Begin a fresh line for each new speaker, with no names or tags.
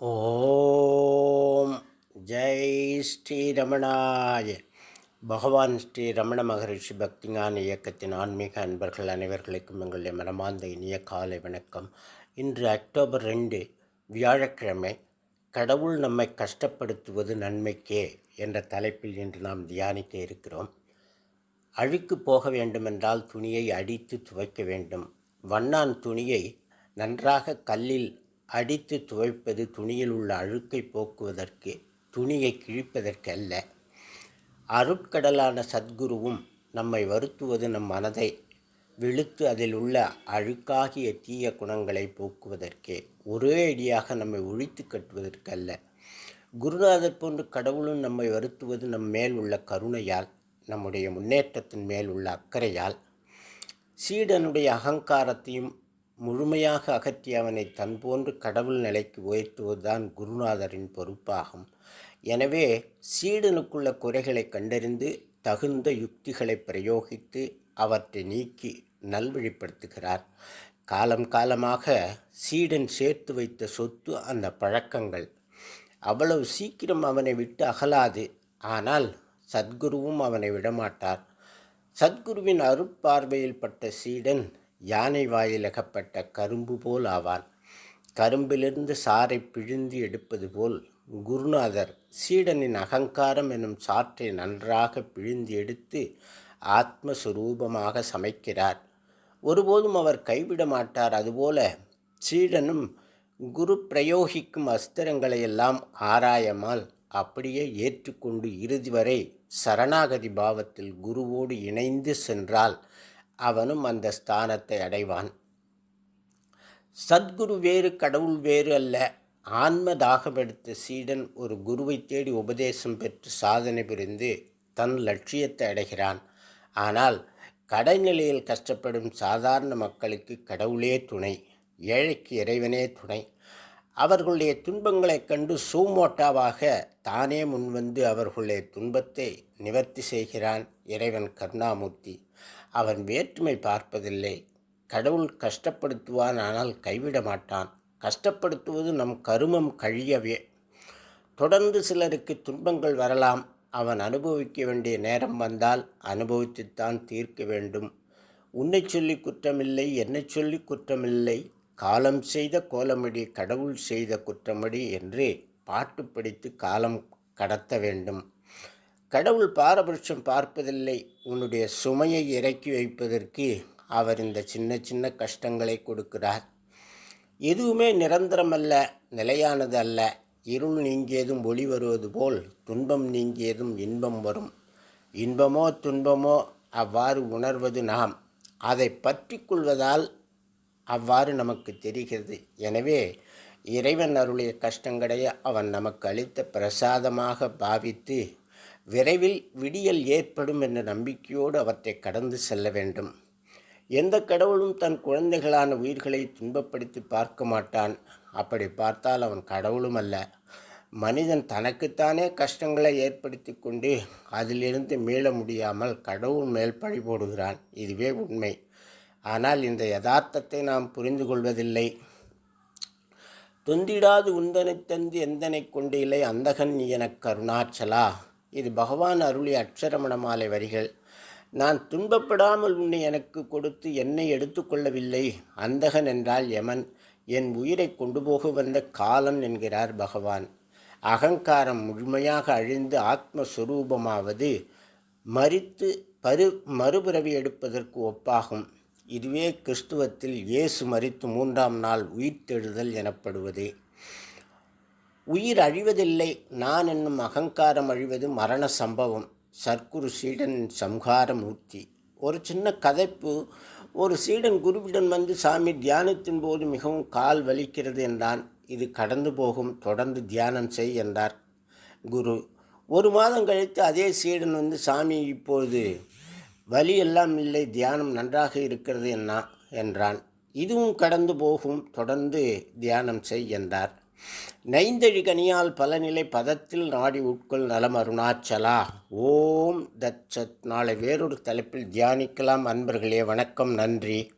ஓம் ஜெய் ஸ்ரீ ரமணாய பகவான் ஸ்ரீ ரமண மகரிஷி பக்திஞான இயக்கத்தின் ஆன்மீக அன்பர்கள் அனைவர்களுக்கும் எங்களுடைய மனமார்ந்த இனிய காலை வணக்கம். இன்று அக்டோபர் ரெண்டு வியாழக்கிழமை கடவுள் நம்மை கஷ்டப்படுத்துவது நன்மைக்கே என்ற தலைப்பில் இன்று நாம் தியானிக்க இருக்கிறோம். அழுக்கு போக வேண்டுமென்றால் துணியை அடித்து துவைக்க வேண்டும். வண்ணான் துணியை நன்றாக கல்லில் அடித்து துவைப்பது துணியில் உள்ள அழுக்கை போக்குவதற்கு துணியை கிழிப்பதற்கு அல்ல அருட்கடலான சத்குருவும் நம்மை வருத்துவது நம் மனதை விழுத்து அதில் உள்ள அழுக்காகிய தீய குணங்களை போக்குவதற்கே ஒரே அடியாக நம்மை ஒழித்து கட்டுவதற்கு அல்ல குருநாதர் போன்று கடவுளும் நம்மை வருத்துவது நம் மேல் உள்ள கருணையால் நம்முடைய முன்னேற்றத்தின் மேல் உள்ள அக்கறையால் சீடனுடைய அகங்காரத்தையும் முழுமையாக அகற்றி அவனை தன் போன்று கடவுள் நிலைக்கு உயர்த்துவதுதான் குருநாதரின் பொறுப்பாகும். எனவே சீடனுக்குள்ள குறைகளை கண்டறிந்து தகுந்த யுக்திகளை பிரயோகித்து அவற்றை நீக்கி நல்வழிப்படுத்துகிறார். காலம் காலமாக சீடன் சேர்த்து வைத்த சொத்து அந்த பழக்கங்கள். அவ்வளவு சீக்கிரம் அவனை விட்டு அகலாது. ஆனால் சத்குருவும் அவனை விடமாட்டார். சத்குருவின் அருட்பார்வையில் பட்ட சீடன் யானை வாயில் அகப்பட்ட கரும்பு போல் ஆவான். கரும்பிலிருந்து சாரை பிழிந்து எடுப்பது போல் குருநாதர் சீடனின் அகங்காரம் எனும் சாற்றை நன்றாக பிழிந்து எடுத்து ஆத்மஸ்வரூபமாக சமைக்கிறார். ஒருபோதும் அவர் கைவிட மாட்டார். அதுபோல சீடனும் குரு பிரயோகிக்கும் அஸ்திரங்களையெல்லாம் ஆராயமால் அப்படியே ஏற்றுக்கொண்டு இறுதி வரை சரணாகதி பாவத்தில் குருவோடு இணைந்து சென்றால் அவனும் அந்த ஸ்தானத்தை அடைவான். சத்குரு வேறு கடவுள் வேறு அல்ல. ஆன்ம தாகமெடுத்த சீடன் ஒரு குருவை தேடி உபதேசம் பெற்று சாதனை புரிந்து தன் லட்சியத்தை அடைகிறான். ஆனால் கடைநிலையில் கஷ்டப்படும் சாதாரண மக்களுக்கு கடவுளே துணை ஏழைக்கு இறைவனே துணை. அவர்களுடைய துன்பங்களைக் கண்டு சூமோட்டாவாக தானே முன்வந்து அவர்களுடைய துன்பத்தை நிவர்த்தி செய்கிறான் இறைவன் கருணாமூர்த்தி. அவன் வேற்றுமை பார்ப்பதில்லை. கடவுள் கஷ்டப்படுத்துவான் ஆனால் கைவிட மாட்டான். கஷ்டப்படுத்துவது நம் கருமம் கழியவே. தொடர்ந்து சிலருக்கு துன்பங்கள் வரலாம். அவன் அனுபவிக்க வேண்டிய நேரம் வந்தால் அனுபவித்துத்தான் தீர்க்க வேண்டும். உன்னை சொல்லி குற்றமில்லை என்னை சொல்லி குற்றமில்லை. காலம் செய்த கோலமடி கடவுள் செய்த குற்றமடி என்று பாட்டு படித்து காலம் கடத்த வேண்டும். கடவுள் பாரபட்சம் பார்ப்பதில்லை. உன்னுடைய சுமையை இறக்கி வைப்பதற்கு அவர் இந்த சின்ன சின்ன கஷ்டங்களை கொடுக்கிறார். எதுவுமே நிரந்தரமல்ல நிலையானது அல்ல. இருள் நீங்கியதும் ஒளி வருவது போல் துன்பம் நீங்கியதும் இன்பம் வரும். இன்பமோ துன்பமோ அவ்வாறு உணர்வது நாம். அதை பற்றி கொள்வதால் அவ்வாறு நமக்கு தெரிகிறது. எனவே இறைவன் அருளிய கஷ்டங்களை அவன் நமக்கு அளித்த பிரசாதமாக பாவித்து விரைவில் விடியல் ஏற்படும் என்ற நம்பிக்கையோடு அவற்றை கடந்து செல்ல வேண்டும். எந்த கடவுளும் தன் குழந்தைகளான உயிர்களை துன்பப்படுத்தி பார்க்க மாட்டான். அப்படி பார்த்தால் அவன் கடவுளும் அல்ல. மனிதன் தனக்குத்தானே கஷ்டங்களை ஏற்படுத்தி கொண்டு அதிலிருந்து மீள முடியாமல் கடவுள் மேல் பழி போடுகிறான். இதுவே உண்மை. ஆனால் இந்த யதார்த்தத்தை நாம் புரிந்து கொள்வதில்லை. தொந்திடாது உந்தனை தந்து எந்தனை கொண்டு இல்லை அந்தகன் நீ எனக் கருணாச்சலா! இது பகவான் அருளி அக்ஷரமண மாலை வரிகள். நான் துன்பப்படாமல் உன்னை எனக்கு கொடுத்து என்னை எடுத்துக்கொள்ளவில்லை அந்தகன் என்றால் யமன். என் உயிரை கொண்டு போக வந்த காலம் என்கிறார் பகவான். அகங்காரம் முழுமையாக அழிந்து ஆத்மஸ்வரூபமாவது மறித்து பரு மறுபிறவி எடுப்பதற்கு ஒப்பாகும். இதுவே கிறிஸ்துவத்தில் இயேசு மறித்து மூன்றாம் நாள் உயிர்த்தெழுதல் எனப்படுவது. உயிர் அழிவதில்லை நான் என்னும் அகங்காரம் அழிவது மரண சம்பவம். சர்க்குரு சீடன் சம்ஹார மூர்த்தி. ஒரு சின்ன கதைப்பு. ஒரு சீடன் குருவிடன் வந்து சாமி தியானத்தின் போது மிகவும் கால் வலிக்கிறது என்றான். இது கடந்து போகும் தொடர்ந்து தியானம் செய் என்றார் குரு. ஒரு மாதம் கழித்து அதே சீடன் வந்து சாமி இப்பொழுது வலி எல்லாம் இல்லை தியானம் நன்றாக இருக்கிறது என்ன என்றான். இதுவும் கடந்து போகும் தொடர்ந்து தியானம் செய் என்றார். நைந்தழி கனியால் பலநிலை பதத்தில் நாடி உட்கொள் நலம் அருணாச்சலா. ஓம் தச்சத். நாளை வேறொரு தலைப்பில் தியானிக்கலாம். அன்பர்களே வணக்கம். நன்றி.